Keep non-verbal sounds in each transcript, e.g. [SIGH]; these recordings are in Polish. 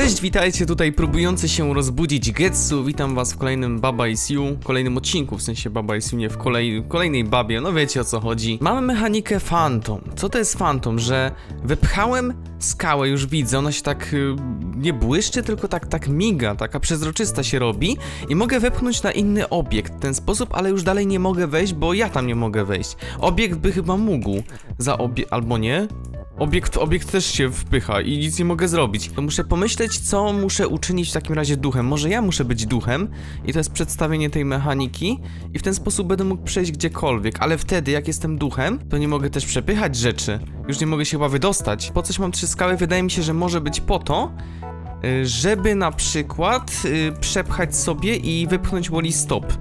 Cześć, witajcie tutaj próbujący się rozbudzić Getsu. Witam was w kolejnym Baba is You, kolejnym odcinku, w sensie Baba is You, nie w kolej, kolejnej babie, no wiecie o co chodzi. Mamy mechanikę Phantom. Co to jest Phantom? Że wypchałem skałę, już widzę, ona się tak y, nie błyszczy, tylko tak, tak miga, taka przezroczysta się robi i mogę wepchnąć na inny obiekt w ten sposób, ale już dalej nie mogę wejść, bo ja tam nie mogę wejść. Obiekt by chyba mógł za obie... albo nie? Obiekt, obiekt też się wpycha i nic nie mogę zrobić. To muszę pomyśleć, co muszę uczynić w takim razie duchem. Może ja muszę być duchem i to jest przedstawienie tej mechaniki i w ten sposób będę mógł przejść gdziekolwiek, ale wtedy jak jestem duchem, to nie mogę też przepychać rzeczy. Już nie mogę się chyba wydostać. Po coś mam trzy skały? Wydaje mi się, że może być po to, y, żeby na przykład y, przepchać sobie i wypchnąć woli stop.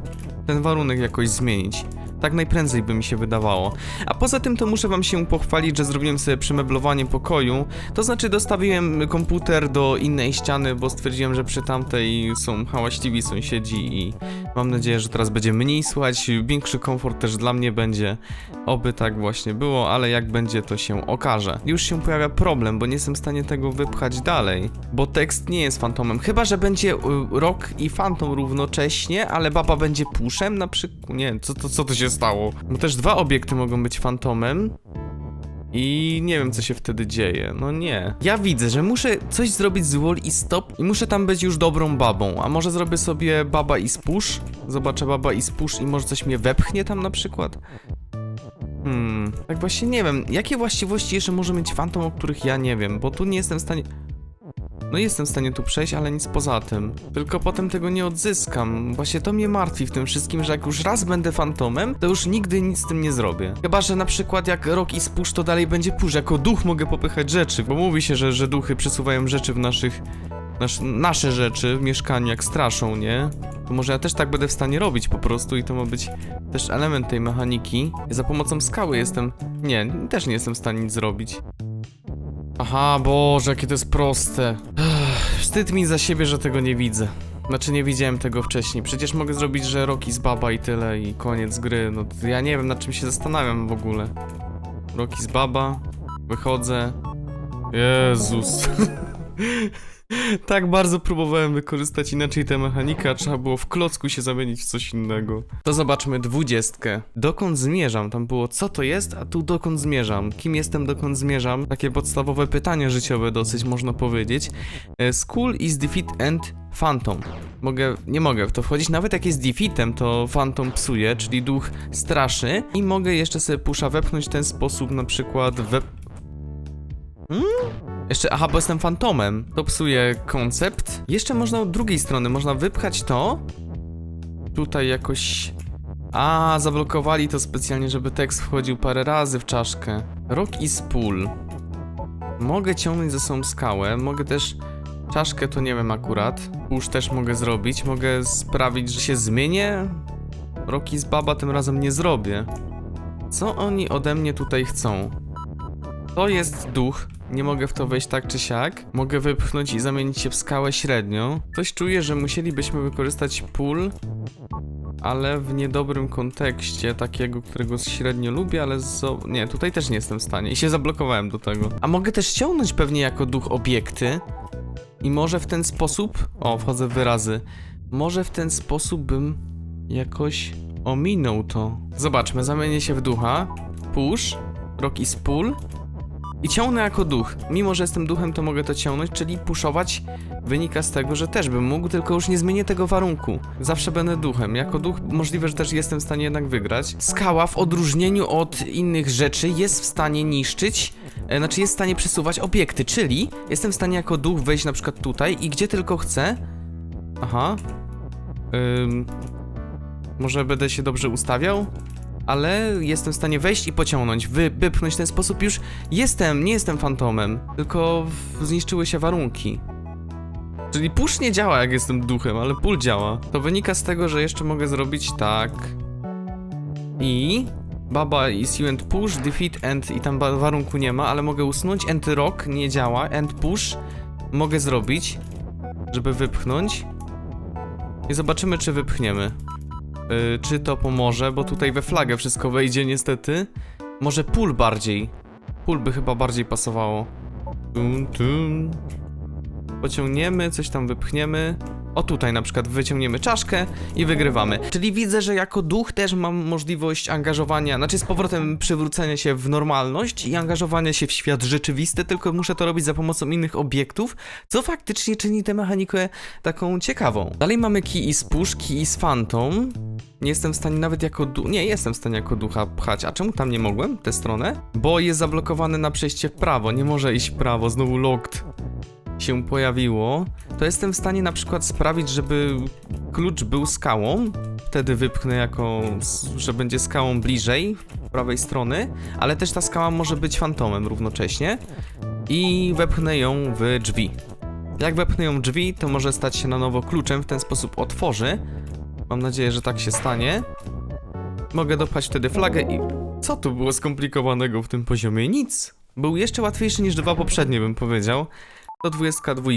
Ten warunek jakoś zmienić. Tak najprędzej by mi się wydawało. A poza tym to muszę wam się pochwalić, że zrobiłem sobie przemeblowanie pokoju. To znaczy dostawiłem komputer do innej ściany, bo stwierdziłem, że przy tamtej są hałaśliwi sąsiedzi i mam nadzieję, że teraz będzie mniej słychać. Większy komfort też dla mnie będzie. Oby tak właśnie było, ale jak będzie to się okaże. Już się pojawia problem, bo nie jestem w stanie tego wypchać dalej. Bo tekst nie jest fantomem. Chyba, że będzie y, rok i fantom równocześnie, ale baba będzie puszem na przykład. Nie, co, to, co to się stało? Bo też dwa obiekty mogą być fantomem. I nie wiem, co się wtedy dzieje. No nie. Ja widzę, że muszę coś zrobić z wall i stop i muszę tam być już dobrą babą. A może zrobię sobie baba i spush? Zobaczę baba i spush i może coś mnie wepchnie tam na przykład? Hmm, tak właśnie nie wiem. Jakie właściwości jeszcze może mieć fantom, o których ja nie wiem? Bo tu nie jestem w stanie... No jestem w stanie tu przejść, ale nic poza tym. Tylko potem tego nie odzyskam. Właśnie to mnie martwi w tym wszystkim, że jak już raz będę fantomem, to już nigdy nic z tym nie zrobię. Chyba, że na przykład jak rok i spusz, to dalej będzie pusz. Jako duch mogę popychać rzeczy, bo mówi się, że, że duchy przesuwają rzeczy w naszych... Nasz, nasze rzeczy w mieszkaniu, jak straszą, nie? To może ja też tak będę w stanie robić po prostu i to ma być też element tej mechaniki. Za pomocą skały jestem... Nie, też nie jestem w stanie nic zrobić. Aha, Boże, jakie to jest proste. Ech, wstyd mi za siebie, że tego nie widzę. Znaczy nie widziałem tego wcześniej. Przecież mogę zrobić, że Rocky z baba i tyle i koniec gry. No ja nie wiem nad czym się zastanawiam w ogóle. Rocky z baba, wychodzę. Jezus. [LAUGHS] [LAUGHS] tak bardzo próbowałem wykorzystać inaczej tę mechanikę, a trzeba było w klocku się zamienić w coś innego. To zobaczmy dwudziestkę. Dokąd zmierzam? Tam było co to jest, a tu dokąd zmierzam? Kim jestem, dokąd zmierzam? Takie podstawowe pytanie życiowe dosyć można powiedzieć. E, School is defeat and phantom. Mogę, nie mogę w to wchodzić, nawet jak jest defeatem, to phantom psuje, czyli duch straszy i mogę jeszcze sobie pusza wepchnąć w ten sposób, na przykład wep... Hmm? Jeszcze, aha, bo jestem fantomem. To psuje koncept. Jeszcze można od drugiej strony, można wypchać to. Tutaj jakoś... A, zablokowali to specjalnie, żeby tekst wchodził parę razy w czaszkę. Rock i spool. Mogę ciągnąć ze sobą skałę, mogę też... Czaszkę to nie wiem akurat. Push też mogę zrobić, mogę sprawić, że się zmienię. Roki z baba tym razem nie zrobię. Co oni ode mnie tutaj chcą? To jest duch. Nie mogę w to wejść tak czy siak. Mogę wypchnąć i zamienić się w skałę średnią. Coś czuję, że musielibyśmy wykorzystać pól, ale w niedobrym kontekście, takiego, którego średnio lubię, ale zo... nie, tutaj też nie jestem w stanie i się zablokowałem do tego. A mogę też ściągnąć pewnie jako duch obiekty i może w ten sposób, o, wchodzę w wyrazy, może w ten sposób bym jakoś ominął to. Zobaczmy, zamienię się w ducha, push, rock i spool, i ciągnę jako duch. Mimo, że jestem duchem, to mogę to ciągnąć, czyli puszować wynika z tego, że też bym mógł, tylko już nie zmienię tego warunku. Zawsze będę duchem. Jako duch możliwe, że też jestem w stanie jednak wygrać. Skała w odróżnieniu od innych rzeczy jest w stanie niszczyć, e, znaczy jest w stanie przesuwać obiekty, czyli jestem w stanie jako duch wejść na przykład tutaj i gdzie tylko chcę. Aha. Ym, może będę się dobrze ustawiał? Ale jestem w stanie wejść i pociągnąć, wy, wypchnąć w ten sposób już jestem, nie jestem fantomem, tylko zniszczyły się warunki. Czyli push nie działa jak jestem duchem, ale pull działa. To wynika z tego, że jeszcze mogę zrobić tak. I... Baba is you and push, defeat and i tam warunku nie ma, ale mogę usunąć. And rock nie działa, and push mogę zrobić, żeby wypchnąć. I zobaczymy, czy wypchniemy. Y, czy to pomoże, bo tutaj we flagę wszystko wejdzie niestety. Może pól bardziej. Pól by chyba bardziej pasowało. Tum, tum. pociągniemy, coś tam wypchniemy. O tutaj na przykład wyciągniemy czaszkę i wygrywamy. Czyli widzę, że jako duch też mam możliwość angażowania, znaczy z powrotem przywrócenia się w normalność i angażowania się w świat rzeczywisty, tylko muszę to robić za pomocą innych obiektów, co faktycznie czyni tę mechanikę taką ciekawą. Dalej mamy key is push, key is phantom. Nie jestem w stanie nawet jako. Nie, jestem w stanie jako ducha pchać. A czemu tam nie mogłem? Tę stronę? Bo jest zablokowany na przejście w prawo. Nie może iść w prawo. Znowu locked się pojawiło. To jestem w stanie na przykład sprawić, żeby klucz był skałą. Wtedy wypchnę jako, że będzie skałą bliżej prawej strony, ale też ta skała może być fantomem równocześnie i wepchnę ją w drzwi. Jak wepchnę ją w drzwi, to może stać się na nowo kluczem, w ten sposób otworzy. Mam nadzieję, że tak się stanie. Mogę dopchać wtedy flagę i... Co tu było skomplikowanego w tym poziomie? Nic. Był jeszcze łatwiejszy niż dwa poprzednie, bym powiedział. To 22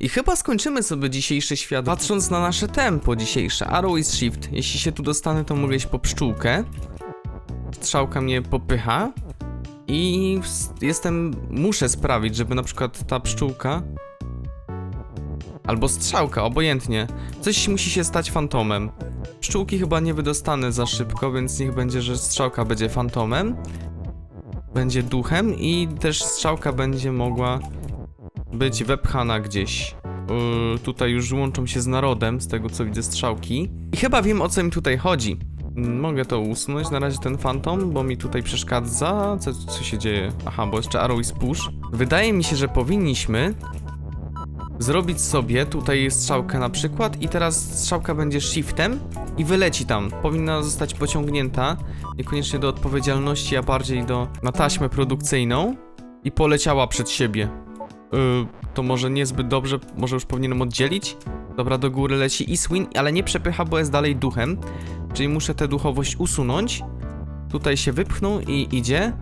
i chyba skończymy sobie dzisiejszy świat patrząc na nasze tempo dzisiejsze. Arrow is shift. Jeśli się tu dostanę, to mogę iść po pszczółkę. Strzałka mnie popycha. I jestem... Muszę sprawić, żeby na przykład ta pszczółka... Albo strzałka, obojętnie. Coś musi się stać fantomem. Pszczółki chyba nie wydostanę za szybko, więc niech będzie, że strzałka będzie fantomem. Będzie duchem i też strzałka będzie mogła być wepchana gdzieś. Yy, tutaj już łączą się z narodem, z tego co widzę strzałki. I chyba wiem o co im tutaj chodzi. Mm, Mogę to usunąć, na razie ten fantom, bo mi tutaj przeszkadza. Co, co się dzieje? Aha, bo jeszcze arrow is push. Wydaje mi się, że powinniśmy zrobić sobie tutaj strzałkę na przykład i teraz strzałka będzie shiftem i wyleci tam. Powinna zostać pociągnięta, niekoniecznie do odpowiedzialności, a bardziej do na taśmę produkcyjną i poleciała przed siebie. Yy, to może niezbyt dobrze, może już powinienem oddzielić? Dobra, do góry leci Iswin, ale nie przepycha, bo jest dalej duchem. Czyli muszę tę duchowość usunąć. Tutaj się wypchnął i idzie.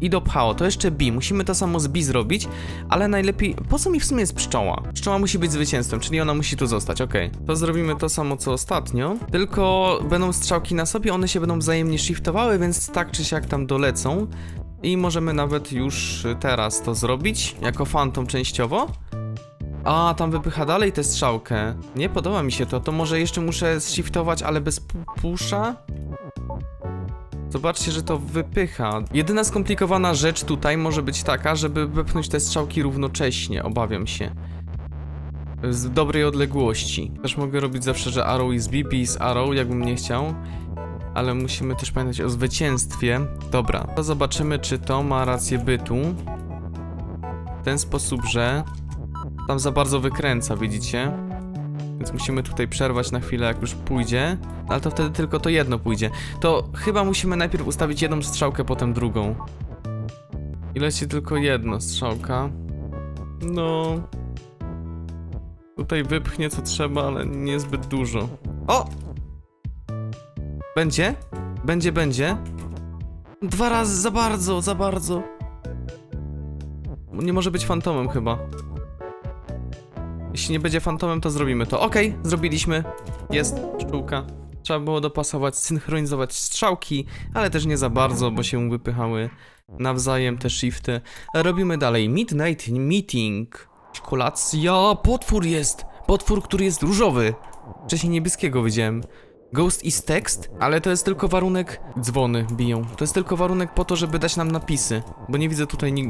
I dopchało. To jeszcze B. Musimy to samo z B zrobić, ale najlepiej... Po co mi w sumie jest pszczoła? Pszczoła musi być zwycięzcą, czyli ona musi tu zostać, okej. To zrobimy to samo co ostatnio, tylko będą strzałki na sobie, one się będą wzajemnie shiftowały, więc tak czy siak tam dolecą. I możemy nawet już teraz to zrobić, jako fantom częściowo. A, tam wypycha dalej tę strzałkę. Nie podoba mi się to, to może jeszcze muszę shiftować, ale bez pu- pusza? Zobaczcie, że to wypycha. Jedyna skomplikowana rzecz tutaj może być taka, żeby wepchnąć te strzałki równocześnie, obawiam się. Z dobrej odległości. Też mogę robić zawsze, że arrow is BP is arrow, jakbym nie chciał. Ale musimy też pamiętać o zwycięstwie. Dobra, to zobaczymy, czy to ma rację bytu. W ten sposób, że tam za bardzo wykręca, widzicie? Więc musimy tutaj przerwać na chwilę, jak już pójdzie. Ale to wtedy tylko to jedno pójdzie. To chyba musimy najpierw ustawić jedną strzałkę, potem drugą. I leci tylko jedna strzałka. No. Tutaj wypchnie co trzeba, ale niezbyt dużo. O! Będzie? Będzie, będzie. Dwa razy za bardzo, za bardzo. Nie może być fantomem chyba. Jeśli nie będzie fantomem, to zrobimy to. Okej, zrobiliśmy. Jest pszczółka. Trzeba było dopasować, synchronizować strzałki, ale też nie za bardzo, bo się wypychały nawzajem te shifty. Robimy dalej. Midnight Meeting. Kolacja. Potwór jest. Potwór, który jest różowy. Wcześniej niebieskiego widziałem. Ghost is text, ale to jest tylko warunek. Dzwony biją. To jest tylko warunek po to, żeby dać nam napisy. Bo nie widzę tutaj. Nie,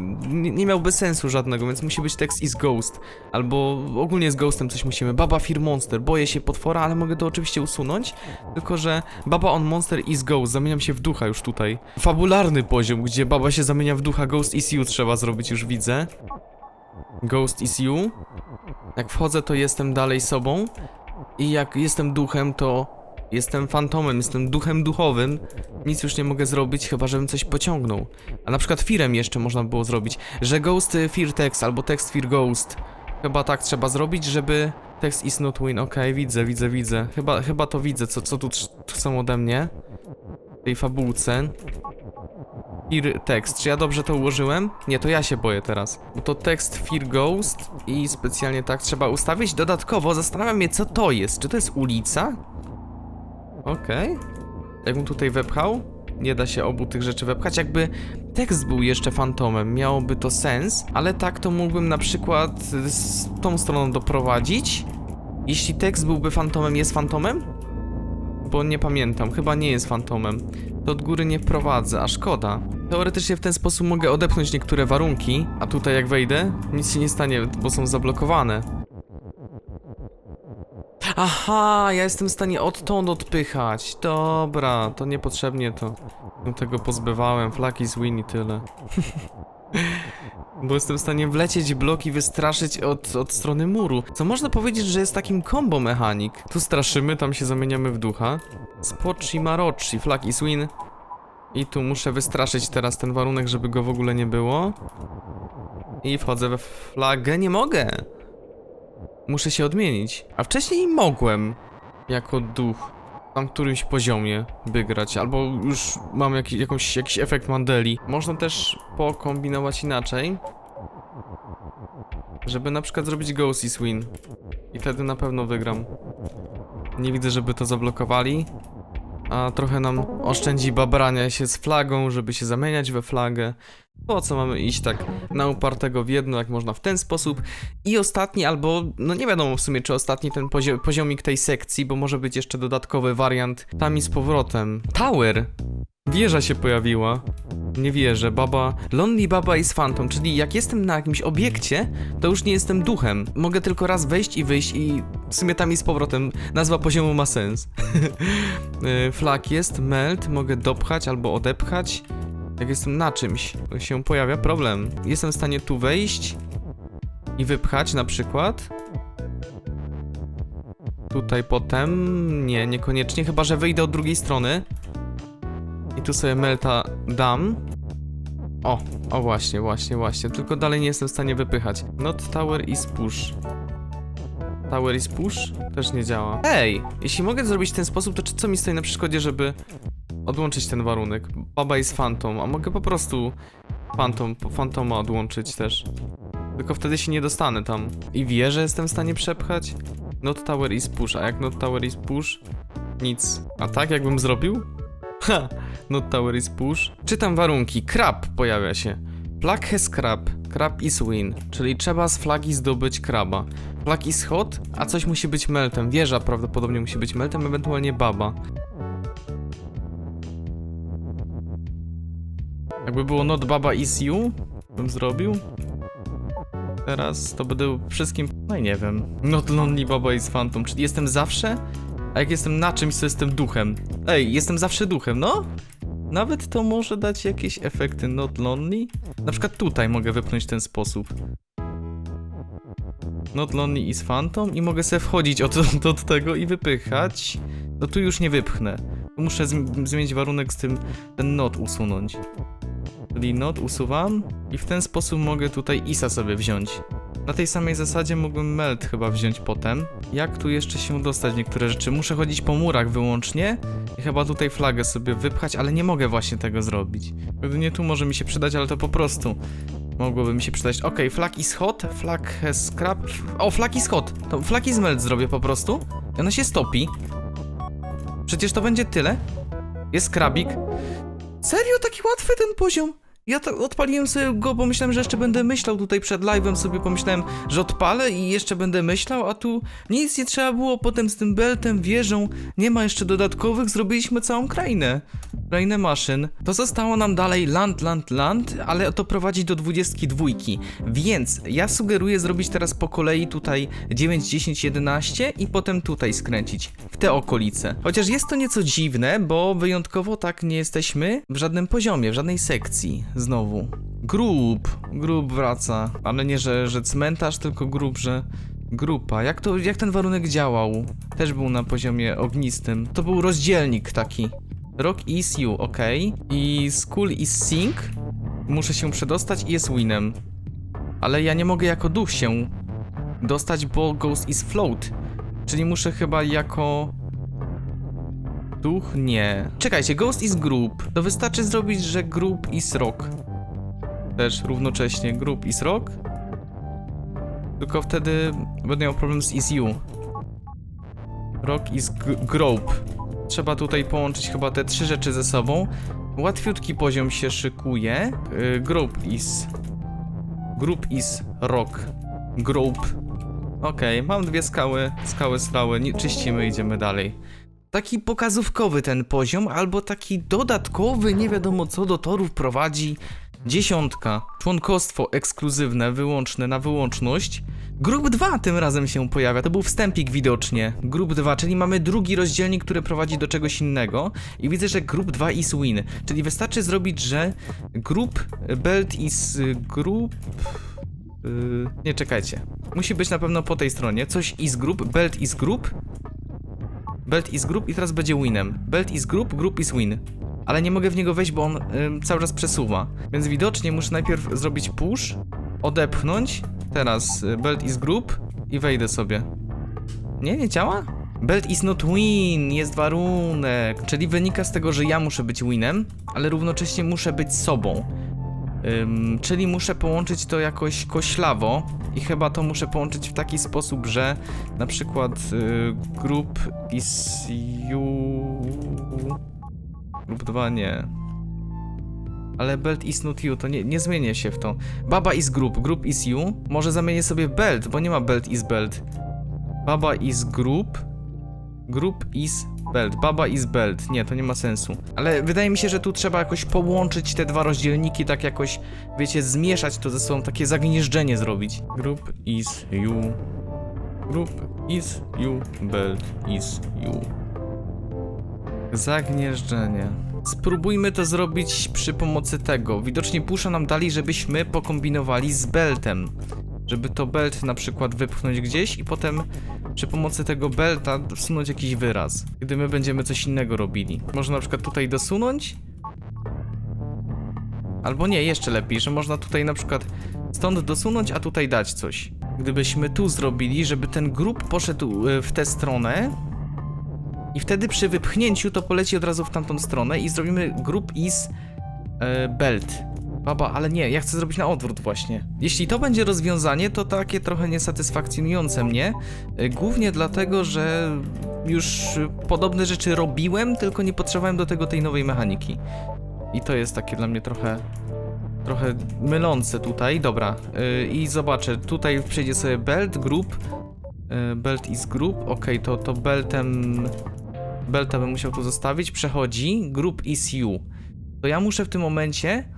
nie, miałby sensu żadnego, więc musi być text is ghost. Albo ogólnie z ghostem coś musimy. Baba Fear Monster. Boję się potwora, ale mogę to oczywiście usunąć. Tylko, że Baba on Monster is ghost. Zamieniam się w ducha już tutaj. Fabularny poziom, gdzie baba się zamienia w ducha. Ghost is you trzeba zrobić, już widzę. Ghost is you. Jak wchodzę, to jestem dalej sobą. I jak jestem duchem, to Jestem fantomem, jestem duchem duchowym. Nic już nie mogę zrobić, chyba żebym coś pociągnął. A na przykład Firem jeszcze można było zrobić, że Ghost y, Fear Text albo Text Fear Ghost. Chyba tak trzeba zrobić, żeby text is not win. Okej, widzę, widzę, widzę. Chyba, chyba to widzę, co, co tu chcą ode mnie. W tej fabułce. Fear Text. Czy ja dobrze to ułożyłem? Nie, to ja się boję teraz. Bo to tekst Fear Ghost i specjalnie tak trzeba ustawić. Dodatkowo zastanawiam mnie, co to jest. Czy to jest ulica? Okej. Jakbym tutaj wepchał? nie da się obu tych rzeczy wepchać. Jakby tekst był jeszcze fantomem, miałoby to sens, ale tak to mógłbym na przykład z tą stroną doprowadzić. Jeśli tekst byłby fantomem, jest fantomem? Bo nie pamiętam, chyba nie jest fantomem. To od góry nie prowadzę, a szkoda. Teoretycznie w ten sposób mogę odepchnąć niektóre warunki, a tutaj jak wejdę, nic się nie stanie, bo są zablokowane. Aha, ja jestem w stanie odtąd odpychać. Dobra, to niepotrzebnie to. Tego pozbywałem, flaki z win i tyle. [LAUGHS] Bo jestem w stanie wlecieć blok i wystraszyć od, od strony muru. Co można powiedzieć, że jest takim combo mechanik. Tu straszymy, tam się zamieniamy w ducha. Spocci marocci, flag is win. I tu muszę wystraszyć teraz ten warunek, żeby go w ogóle nie było. I wchodzę we flagę. Nie mogę! Muszę się odmienić. A wcześniej mogłem. Jako duch. Na którymś poziomie by grać, albo już mam jakiś, jakąś, jakiś efekt Mandeli. Można też pokombinować inaczej. Żeby na przykład zrobić Ghost is Win. I wtedy na pewno wygram. Nie widzę, żeby to zablokowali. A trochę nam oszczędzi babrania się z flagą, żeby się zamieniać we flagę. Po co mamy iść tak na upartego w jedno, jak można w ten sposób? I ostatni, albo no nie wiadomo w sumie, czy ostatni ten pozio poziomik tej sekcji, bo może być jeszcze dodatkowy wariant tam i z powrotem. Tower! Wieża się pojawiła. Nie wierzę, baba. Lonely Baba is Phantom, czyli jak jestem na jakimś obiekcie, to już nie jestem duchem. Mogę tylko raz wejść i wyjść i w sumie tam i z powrotem. Nazwa poziomu ma sens. [LAUGHS] Y, Flag jest, melt, mogę dopchać albo odepchać. Jak jestem na czymś, się pojawia problem. Jestem w stanie tu wejść i wypchać na przykład. Tutaj potem. Nie, niekoniecznie, chyba że wyjdę od drugiej strony. I tu sobie melta dam. O, o właśnie, właśnie, właśnie. Tylko dalej nie jestem w stanie wypychać. Not tower is push. Tower is push? Też nie działa. Ej, jeśli mogę zrobić w ten sposób, to czy- co mi stoi na przeszkodzie, żeby odłączyć ten warunek? Baba is phantom, a mogę po prostu phantom, fantoma odłączyć też. Tylko wtedy się nie dostanę tam. I wieżę jestem w stanie przepchać? Not tower is push, a jak not tower is push? Nic. A tak jakbym zrobił? Ha! Not tower is push. Czytam warunki. Krab pojawia się. Flag has crab. Crab is win. Czyli trzeba z flagi zdobyć kraba. Flag is hot, a coś musi być meltem. Wieża prawdopodobnie musi być meltem, ewentualnie baba. Jakby było not baba is you, bym zrobił. Teraz to będę wszystkim. No i nie wiem. Not lonely baba is phantom, czyli jestem zawsze? A jak jestem na czymś, to jestem duchem. Ej, jestem zawsze duchem, no? Nawet to może dać jakieś efekty not lonely. Na przykład tutaj mogę wypchnąć ten sposób. Not lonely is phantom i mogę sobie wchodzić od, [LAUGHS] od, tego i wypychać. No tu już nie wypchnę. Muszę zm- zmienić warunek z tym, ten not usunąć. Czyli not usuwam i w ten sposób mogę tutaj isa sobie wziąć. Na tej samej zasadzie mógłbym melt chyba wziąć potem. Jak tu jeszcze się dostać niektóre rzeczy? Muszę chodzić po murach wyłącznie i chyba tutaj flagę sobie wypchać, ale nie mogę właśnie tego zrobić. Jedynie tu może mi się przydać, ale to po prostu mogłoby mi się przydać. Okej, flag is hot, flag has scrap. O, flag is hot. To flag is melt zrobię po prostu. I ona się stopi. Przecież to będzie tyle. Jest krabik. Serio, taki łatwy ten poziom? Ja tak odpaliłem sobie go, bo myślałem, że jeszcze będę myślał tutaj przed live'em, sobie pomyślałem, że odpalę i jeszcze będę myślał, a tu nic nie trzeba było, potem z tym beltem, wieżą, nie ma jeszcze dodatkowych, zrobiliśmy całą krainę. Krainę maszyn. To zostało nam dalej land, land, land, ale to prowadzi do 22, więc ja sugeruję zrobić teraz po kolei tutaj 9, 10, 11 i potem tutaj skręcić, w te okolice. Chociaż jest to nieco dziwne, bo wyjątkowo tak nie jesteśmy w żadnym poziomie, w żadnej sekcji. Znowu. Grób. Grób wraca. Ale nie, że, że cmentarz, tylko grób, że... Grupa. Jak to, jak ten warunek działał? Też był na poziomie ognistym. To był rozdzielnik taki. Rock is you, ok. I school is sink. Muszę się przedostać i jest winem. Ale ja nie mogę jako duch się dostać, bo ghost is float. Czyli muszę chyba jako... Duch? Nie. Czekajcie, ghost is group. To wystarczy zrobić, że group is rock. Też równocześnie group is rock. Tylko wtedy będę miał problem z is you. Rock is g- grope. Trzeba tutaj połączyć chyba te trzy rzeczy ze sobą. Łatwiutki poziom się szykuje. Y, Group is... Group is rock. Group. Okej, mam dwie skały, skały strały, czyścimy, idziemy dalej. Taki pokazówkowy ten poziom, albo taki dodatkowy, nie wiadomo co do torów prowadzi. Dziesiątka. Członkostwo ekskluzywne, wyłączne na wyłączność. Grup 2 tym razem się pojawia, to był wstępik widocznie. Grup 2, czyli mamy drugi rozdzielnik, który prowadzi do czegoś innego. I widzę, że grup 2 is win. Czyli wystarczy zrobić, że grup belt is group... Yy, nie czekajcie. Musi być na pewno po tej stronie. Coś is group, belt is group. Belt is group i teraz będzie winem. Belt is group, group is win. Ale nie mogę w niego wejść, bo on ym, cały czas przesuwa. Więc widocznie muszę najpierw zrobić push, odepchnąć. Teraz y, belt is group i wejdę sobie. Nie, nie działa? Belt is not win, jest warunek. Czyli wynika z tego, że ja muszę być winem, ale równocześnie muszę być sobą. Ym, czyli muszę połączyć to jakoś koślawo i chyba to muszę połączyć w taki sposób, że na przykład y, group is you... Lub 2 nie. Ale belt is not you, to nie, nie zmienię się w to. Baba is group, group is you. Może zamienię sobie belt, bo nie ma belt is belt. Baba is group, group is belt. Baba is belt. Nie, to nie ma sensu. Ale wydaje mi się, że tu trzeba jakoś połączyć te dwa rozdzielniki, tak jakoś, wiecie, zmieszać to ze sobą, takie zagnieżdżenie zrobić. Group is you. Group is you, belt is you. Zagnieżdżenie. Spróbujmy to zrobić przy pomocy tego. Widocznie pusza nam dali, żebyśmy pokombinowali z beltem. Żeby to belt na przykład wypchnąć gdzieś i potem przy pomocy tego belta wsunąć jakiś wyraz. Gdy my będziemy coś innego robili. Można na przykład tutaj dosunąć. Albo nie, jeszcze lepiej, że można tutaj na przykład stąd dosunąć, a tutaj dać coś. Gdybyśmy tu zrobili, żeby ten grób poszedł y, w tę stronę, i wtedy przy wypchnięciu to poleci od razu w tamtą stronę i zrobimy group is e, belt. Baba, ale nie, ja chcę zrobić na odwrót właśnie. Jeśli to będzie rozwiązanie, to takie trochę niesatysfakcjonujące mnie. e, Głównie dlatego, że już podobne rzeczy robiłem, tylko nie potrzebowałem do tego tej nowej mechaniki. I to jest takie dla mnie trochę trochę mylące tutaj. Dobra, y, i zobaczę, tutaj przejdzie sobie belt, group, y, belt is group, ok, to, to beltem, belta bym musiał tu zostawić, przechodzi, group is you. To ja muszę w tym momencie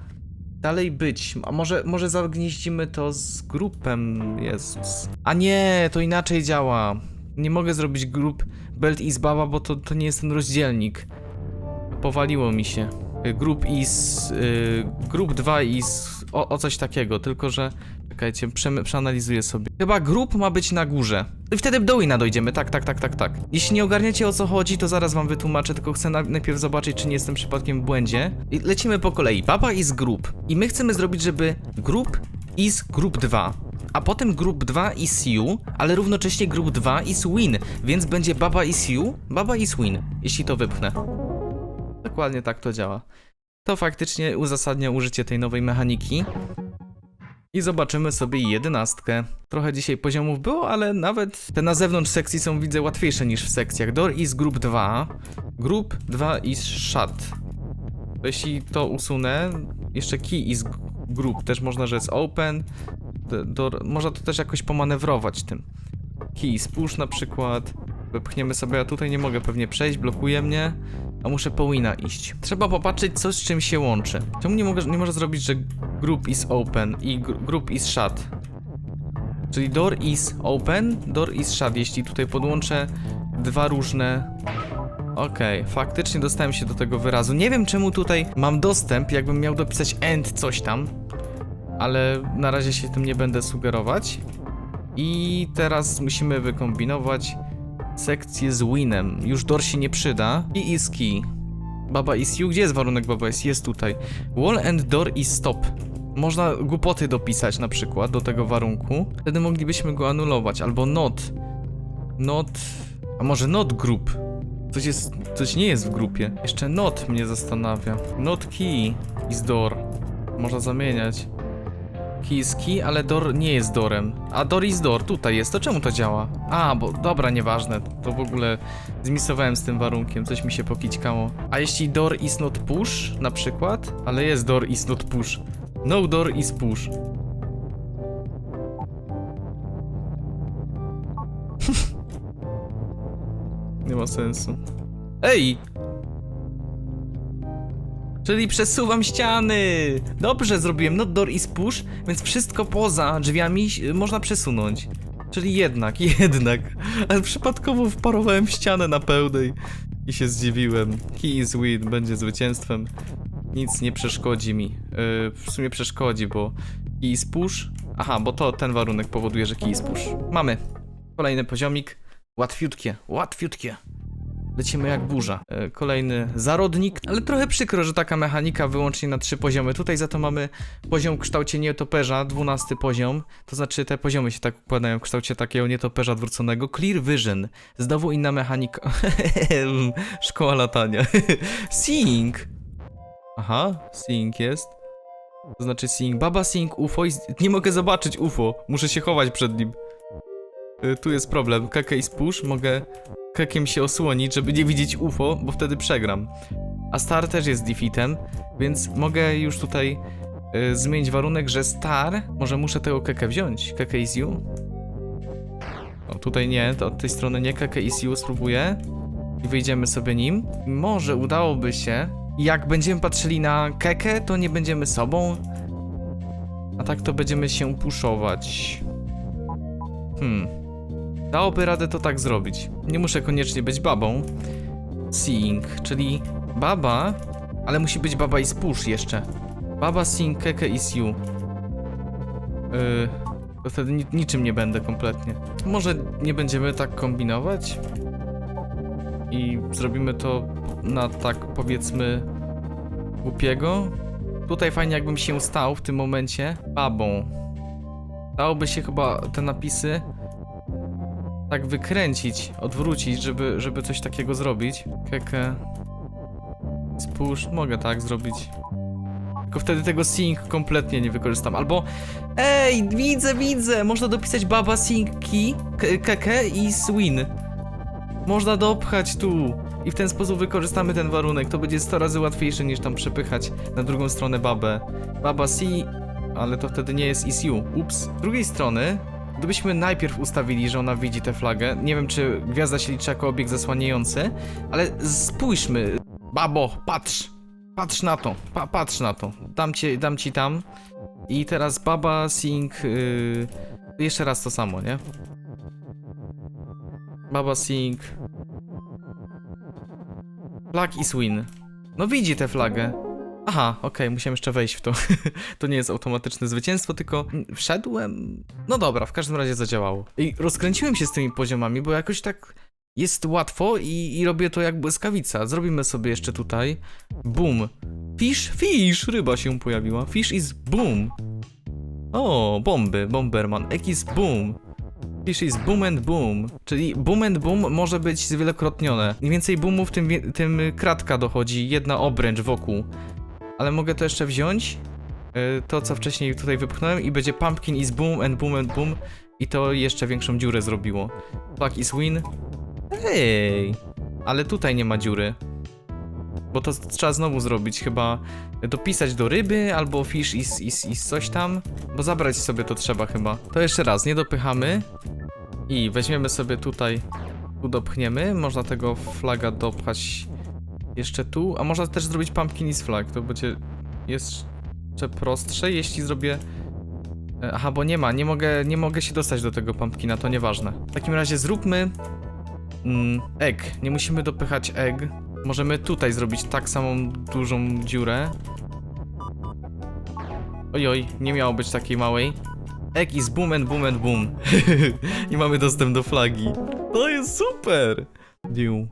dalej być, a może, może zagnieździmy to z grupem, Jezus. A nie, to inaczej działa. Nie mogę zrobić grup belt is baba, bo to, to nie jest ten rozdzielnik. Powaliło mi się. Y, Group is. Y, group 2 is. O, o coś takiego, tylko że. Czekajcie, prze, przeanalizuję sobie. Chyba grup ma być na górze. I wtedy do Wina dojdziemy, tak, tak, tak, tak, tak. Jeśli nie ogarniacie o co chodzi, to zaraz wam wytłumaczę, tylko chcę na, najpierw zobaczyć, czy nie jestem przypadkiem w błędzie. I lecimy po kolei. Baba is group. I my chcemy zrobić, żeby group is group 2. A potem group 2 is you, ale równocześnie group 2 is win, więc będzie baba is you, baba is win, jeśli to wypchnę. Dokładnie tak to działa. To faktycznie uzasadnia użycie tej nowej mechaniki. I zobaczymy sobie jedenastkę. Trochę dzisiaj poziomów było, ale nawet te na zewnątrz sekcji są widzę łatwiejsze niż w sekcjach. Door is group 2. Group 2 is shut. Jeśli to usunę, jeszcze key is group, też można, że jest open. Door, można to też jakoś pomanewrować tym. Key is push na przykład. Wypchniemy sobie, a tutaj nie mogę pewnie przejść, blokuje mnie. A muszę po wina iść. Trzeba popatrzeć, co z czym się łączy. Czemu nie, mogę, nie może zrobić, że group is open i gr- group is shut? Czyli door is open, door is shut. Jeśli tutaj podłączę dwa różne. Okej, faktycznie dostałem się do tego wyrazu. Nie wiem, czemu tutaj mam dostęp, jakbym miał dopisać end coś tam. Ale na razie się tym nie będę sugerować. I teraz musimy wykombinować sekcję z winem. Już door się nie przyda. I is key. Baba is you. Gdzie jest warunek baba is? Jest tutaj. Wall and door is stop. Można głupoty dopisać na przykład do tego warunku. Wtedy moglibyśmy go anulować. Albo not. Not... A może not group? Coś jest... Coś nie jest w grupie. Jeszcze not mnie zastanawia. Not key is door. Można zamieniać. Key jest key, ale door nie jest dorem. A door is door, tutaj jest, to czemu to działa? A, bo dobra, nieważne, to w ogóle zmisowałem z tym warunkiem, coś mi się pokićkało. A jeśli door is not push, na przykład? Ale jest door is not push. No door is push. [LAUGHS] Nie ma sensu. Ej! Czyli przesuwam ściany! Dobrze zrobiłem, not door is push, więc wszystko poza drzwiami y, można przesunąć. Czyli jednak, [LAUGHS] jednak. Ale przypadkowo wparowałem ścianę na pełnej i się zdziwiłem. He is win, będzie zwycięstwem. Nic nie przeszkodzi mi. Yy, w sumie przeszkodzi, bo key is push. Aha, bo to ten warunek powoduje, że key is push. Mamy. Kolejny poziomik. Łatwiutkie, łatwiutkie. Lecimy jak burza. E, Kolejny zarodnik, ale trochę przykro, że taka mechanika wyłącznie na trzy poziomy. Tutaj za to mamy poziom w kształcie nietoperza, dwunasty poziom. To znaczy te poziomy się tak układają w kształcie takiego nietoperza odwróconego. Clear Vision. Znowu inna mechanika. [LAUGHS] Szkoła latania. [LAUGHS] Seeing. Aha, Seeing jest. To znaczy Seeing. Baba Seeing UFO nie mogę zobaczyć UFO. Muszę się chować przed nim. E, Tu jest problem. Keke i. Mogę kekiem się osłonić, żeby nie widzieć UFO, bo wtedy przegram. A Star też jest defeatem, więc mogę już tutaj y, zmienić warunek, że Star, może muszę tego kekę wziąć. Keke is you. O, tutaj nie, to od tej strony nie, keke is you spróbuję. I wyjdziemy sobie nim. Może udałoby się. Jak będziemy patrzyli na kekę, to nie będziemy sobą. A tak to będziemy się puszować. Hmm. Dałoby radę to tak zrobić. Nie muszę koniecznie być babą. Seeing, czyli baba, ale musi być baba i spush jeszcze. Baba seeing keke is you. Yy, to wtedy ni niczym nie będę kompletnie. Może nie będziemy tak kombinować? I zrobimy to na tak powiedzmy głupiego? Tutaj fajnie jakbym się stał w tym momencie babą. Dałoby się chyba te napisy tak wykręcić, odwrócić, żeby, żeby coś takiego zrobić. Keke. Spush, mogę tak zrobić. Tylko wtedy tego sync kompletnie nie wykorzystam. Albo. Ej, widzę, widzę! Można dopisać baba sync key, ke- keke i swin. Można dopchać tu. I w ten sposób wykorzystamy ten warunek. To będzie 100 razy łatwiejsze niż tam przepychać na drugą stronę babę. Baba C, ale to wtedy nie jest is you. Ups. Z drugiej strony, Gdybyśmy najpierw ustawili, że ona widzi tę flagę, nie wiem czy gwiazda się liczy jako obiekt zasłaniający, ale spójrzmy. Babo, patrz! Patrz na to, pa, patrz na to. Dam ci, dam ci tam. I teraz baba, sing. Yy, jeszcze raz to samo, nie? Baba, sing. Flag is win. No widzi tę flagę. Aha, okej, musiałem jeszcze wejść w to. [LAUGHS] to nie jest automatyczne zwycięstwo, tylko wszedłem. No dobra, w każdym razie zadziałało. I rozkręciłem się z tymi poziomami, bo jakoś tak jest łatwo i, i robię to jak błyskawica. Zrobimy sobie jeszcze tutaj. Boom. Fish, fish! Ryba się pojawiła. Fish is boom. O, bomby, bomberman. Egg is boom. Fish is boom and boom. Czyli boom and boom może być zwielokrotnione. Im więcej boomów, tym, tym kratka dochodzi. Jedna obręcz wokół. Ale mogę to jeszcze wziąć. y, To, co wcześniej tutaj wypchnąłem, i będzie pumpkin is boom and boom and boom. I to jeszcze większą dziurę zrobiło. Plug is win. Ej! Ale tutaj nie ma dziury. Bo to trzeba znowu zrobić, chyba dopisać do ryby, albo fish is, is, is coś tam. Bo zabrać sobie to trzeba chyba. To jeszcze raz, nie dopychamy. I weźmiemy sobie tutaj, tu dopchniemy. Można tego flaga dopchać jeszcze tu, a można też zrobić pumpkin is flag, to będzie jeszcze prostsze, jeśli zrobię... E, Aha, bo nie ma, nie mogę, nie mogę się dostać do tego pumpkina, to nieważne. W takim razie zróbmy... Mm, egg, nie musimy dopychać egg. Możemy tutaj zrobić tak samą dużą dziurę. Ojoj, nie miało być takiej małej. Egg is boom and boom and boom. [LAUGHS] I mamy dostęp do flagi. To jest super! Diu.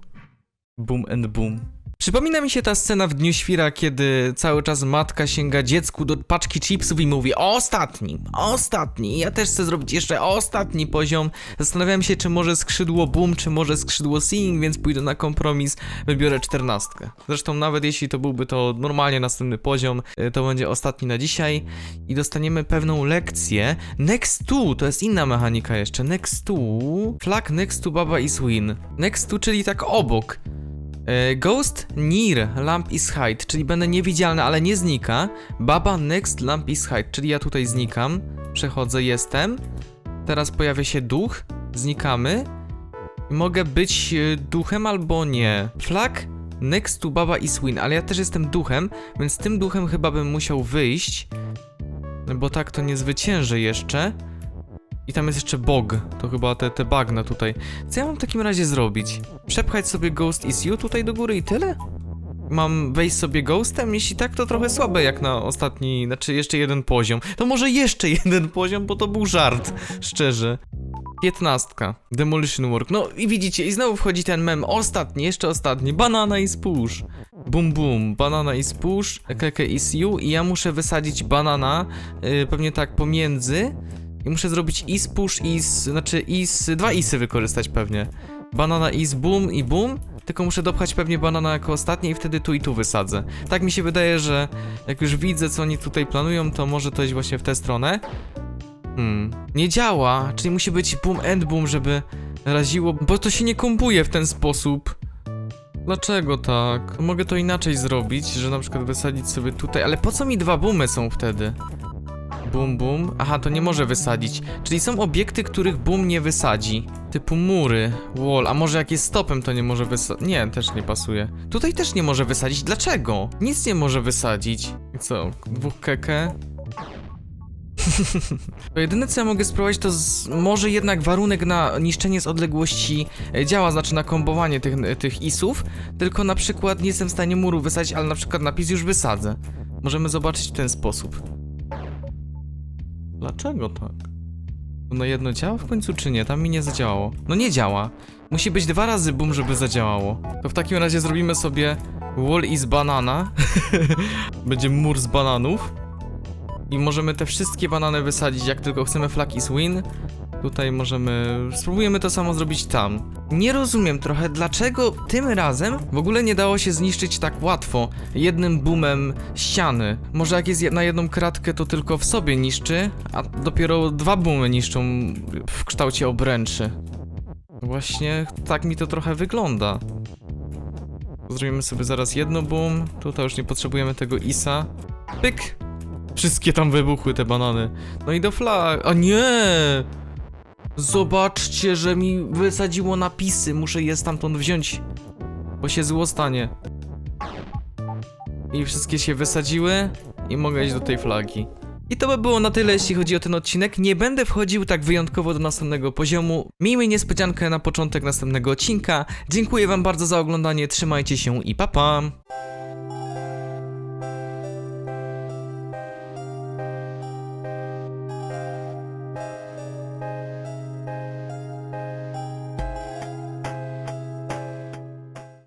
Boom and boom. Przypomina mi się ta scena w Dniu Świra, kiedy cały czas matka sięga dziecku do paczki chipsów i mówi ostatni, ostatni, ja też chcę zrobić jeszcze ostatni poziom. Zastanawiałem się, czy może skrzydło boom, czy może skrzydło seeing, więc pójdę na kompromis, wybiorę czternastkę. Zresztą nawet jeśli to byłby to normalnie następny poziom, y, to będzie ostatni na dzisiaj i dostaniemy pewną lekcję. Next to, to jest inna mechanika jeszcze, next to, flag next to baba is win. Next to, czyli tak obok. E, Ghost near lamp is hide, czyli będę niewidzialny, ale nie znika. Baba next lamp is hide, czyli ja tutaj znikam, przechodzę, jestem. Teraz pojawia się duch, znikamy. Mogę być e, duchem albo nie. Flag next to baba is win, ale ja też jestem duchem, więc tym duchem chyba bym musiał wyjść, bo tak to nie zwyciężę jeszcze. I tam jest jeszcze bog, to chyba te, te bagna tutaj. Co ja mam w takim razie zrobić? Przepchać sobie Ghost is You tutaj do góry i tyle? Mam wejść sobie Ghostem? Jeśli tak, to trochę słabe jak na ostatni, znaczy jeszcze jeden poziom. To może jeszcze [LAUGHS] jeden poziom, bo to był żart, szczerze. Piętnastka. Demolition Work. No i widzicie, i znowu wchodzi ten mem. Ostatni, jeszcze ostatni. Banana is push. Bum bum. Banana is push. Keke is you. I ja muszę wysadzić banana, yy, pewnie tak pomiędzy. I muszę zrobić is push, is, znaczy is, dwa isy wykorzystać pewnie. Banana is boom i boom, tylko muszę dopchać pewnie banana jako ostatnie i wtedy tu i tu wysadzę. Tak mi się wydaje, że jak już widzę co oni tutaj planują, to może to iść właśnie w tę stronę. Hmm, nie działa, czyli musi być boom and boom, żeby raziło, bo to się nie kompuje w ten sposób. Dlaczego tak? Mogę to inaczej zrobić, że na przykład wysadzić sobie tutaj, ale po co mi dwa boomy są wtedy? Bum, bum. Aha, to nie może wysadzić. Czyli są obiekty, których boom nie wysadzi. Typu mury, wall, a może jak jest stopem, to nie może wysadzić. Nie, też nie pasuje. Tutaj też nie może wysadzić. Dlaczego? Nic nie może wysadzić. Co? Dwóch keke? [LAUGHS] to jedyne co ja mogę spróbować to z, może jednak warunek na niszczenie z odległości e, działa, znaczy na kombowanie tych, tych isów, tylko na przykład nie jestem w stanie muru wysadzić, ale na przykład napis już wysadzę. Możemy zobaczyć w ten sposób. Dlaczego tak? No jedno działa w końcu czy nie? Tam mi nie zadziałało. No nie działa. Musi być dwa razy boom, żeby zadziałało. To w takim razie zrobimy sobie wall is banana. [LAUGHS] Będzie mur z bananów. I możemy te wszystkie banany wysadzić, jak tylko chcemy. Flag is win. Tutaj możemy... Spróbujemy to samo zrobić tam. Nie rozumiem trochę, dlaczego tym razem w ogóle nie dało się zniszczyć tak łatwo jednym boomem ściany. Może jak jest na jedną kratkę, to tylko w sobie niszczy, a dopiero dwa boomy niszczą w kształcie obręczy. Właśnie tak mi to trochę wygląda. Zrobimy sobie zaraz jedno boom. Tutaj już nie potrzebujemy tego isa. Pyk! Wszystkie tam wybuchły te banany. No i do flag. A nie! Zobaczcie, że mi wysadziło napisy. Muszę je stamtąd wziąć, bo się zło stanie. I wszystkie się wysadziły i mogę iść do tej flagi. I to by było na tyle, jeśli chodzi o ten odcinek. Nie będę wchodził tak wyjątkowo do następnego poziomu. Miejmy niespodziankę na początek następnego odcinka. Dziękuję wam bardzo za oglądanie, trzymajcie się i pa pa!